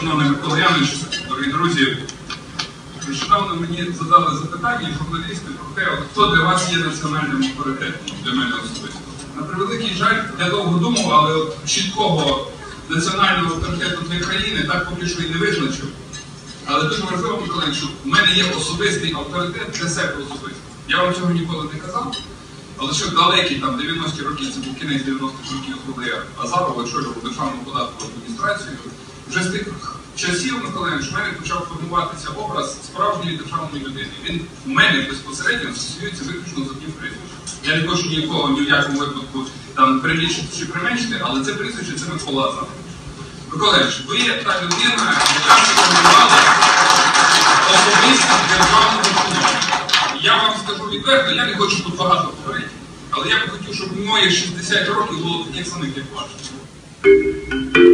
Шановний Микола Янович, дорогі друзі, нещодавно мені задали запитання журналісти про те, хто для вас є національним авторитетом для мене особисто. На превеликий жаль, я довго думав, але от чіткого національного авторитету для країни так поки що і не визначив. Але дуже важливо, Миколаївич, що в мене є особистий авторитет для себе особисто. Я вам цього ніколи не казав. Але ще далекі там 90-ті роки, це був кінець 90-х років, коли я Азаров очолював державну податкову адміністрацію. Вже з тих часів, Миколаївич, в мене почав формуватися образ справжньої державної людини. Він в мене безпосередньо асоціюється виключно з одним прізвищем. Я не хочу нікого ні в якому випадку там прилічити чи применшити, але це прізвище це Микола Азаров. Миколаївич, ви є та людина, яка сформувала особистість державного чиновника. Я вам скажу відверто, я не хочу тут багато говорити, але я б хотів, щоб моє 60 років було таких самих, як ваше.